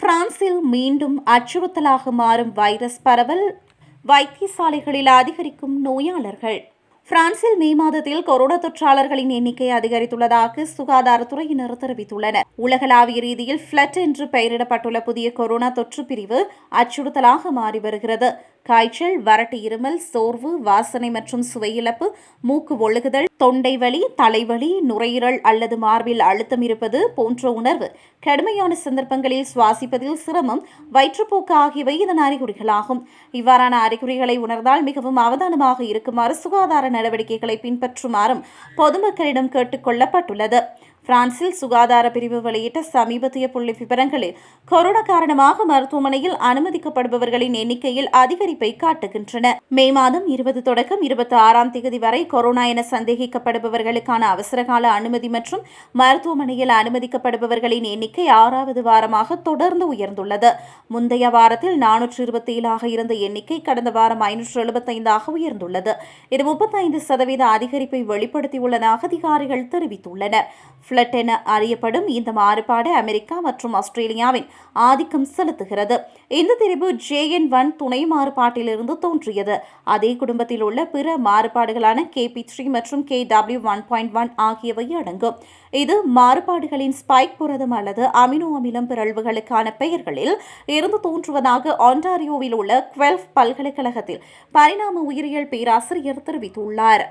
பிரான்சில் மீண்டும் அச்சுறுத்தலாக மாறும் வைரஸ் பரவல் வைத்தியசாலைகளில் அதிகரிக்கும் நோயாளர்கள். பிரான்சில் மே மாதத்தில் கொரோனா தொற்றாளர்களின் எண்ணிக்கை அதிகரித்துள்ளதாக சுகாதாரத்துறையினர் தெரிவித்துள்ளனர். உலகளாவிய ரீதியில் பிளட் என்று பெயரிடப்பட்டுள்ள புதிய கொரோனா தொற்று பிரிவு அச்சுறுத்தலாக மாறி வருகிறது. காய்ச்சல் வறட்டு இருமல் சோர்வு வாசனை மற்றும் சுவையிழப்பு மூக்கு ஒழுகுதல் தொண்டை வலி தலைவலி நுரையீரல் அல்லது மார்பில் அழுத்தம் இருப்பது போன்ற உணர்வு கடுமையான சந்தர்ப்பங்களில் சுவாசிப்பதில் சிரமம் வயிற்றுப்போக்கு ஆகியவை இதன் அறிகுறிகளாகும். இவ்வாறான அறிகுறிகளை உணர்ந்தால் மிகவும் அவதானமாக இருக்குமாறு சுகாதார நடவடிக்கைகளை பின்பற்றுமாறும் பொதுமக்களிடம் கேட்டுக் கொள்ளப்பட்டுள்ளது. பிரான்சில் சுகாதார பிரிவு வெளியிட்ட சமீபத்திய புள்ளி விவரங்களில் கொரோனா காரணமாக மருத்துவமனையில் அனுமதிக்கப்படுபவர்களின் எண்ணிக்கையில் அதிகரிப்பை காட்டுகின்றன. மே மாதம் இருபது தொடக்கம் இருபத்தி ஆறாம் தேதி வரை கொரோனா என சந்தேகிக்கப்படுபவர்களுக்கான அவசரகால அனுமதி மற்றும் மருத்துவமனையில் அனுமதிக்கப்படுபவர்களின் எண்ணிக்கை ஆறாவது வாரமாக தொடர்ந்து உயர்ந்துள்ளது. முந்தைய வாரத்தில் நானூற்று இருபத்தி ஏழாக இருந்த எண்ணிக்கை கடந்த வாரம் ஐநூற்று எழுபத்தைந்தாக உயர்ந்துள்ளது. இது முப்பத்தைந்து சதவீத அதிகரிப்பை வெளிப்படுத்தியுள்ளதாக அதிகாரிகள் தெரிவித்துள்ளனர். ஃபிளட் என அறியப்படும் இந்த மாறுபாடு அமெரிக்கா மற்றும் ஆஸ்திரேலியாவின் ஆதிக்கம் செலுத்துகிறது. இந்த திரிபு ஜேஎன் ஒன் துணை மாறுபாட்டிலிருந்து தோன்றியது. அதே குடும்பத்தில் உள்ள பிற மாறுபாடுகளான கே பி த்ரீ மற்றும் K W one point one ஆகியவை அடங்கும். இது மாறுபாடுகளின் ஸ்பைக் புரதம் அல்லது அமினோ அமிலம் பிறழ்வுகளுக்கான பெயர்களில் இருந்து தோன்றுவதாக ஆண்டாரியோவில் உள்ள குவெல்ஃப் பல்கலைக்கழகத்தில் பரிணாம உயிரியல் பேராசிரியர் தெரிவித்துள்ளார்.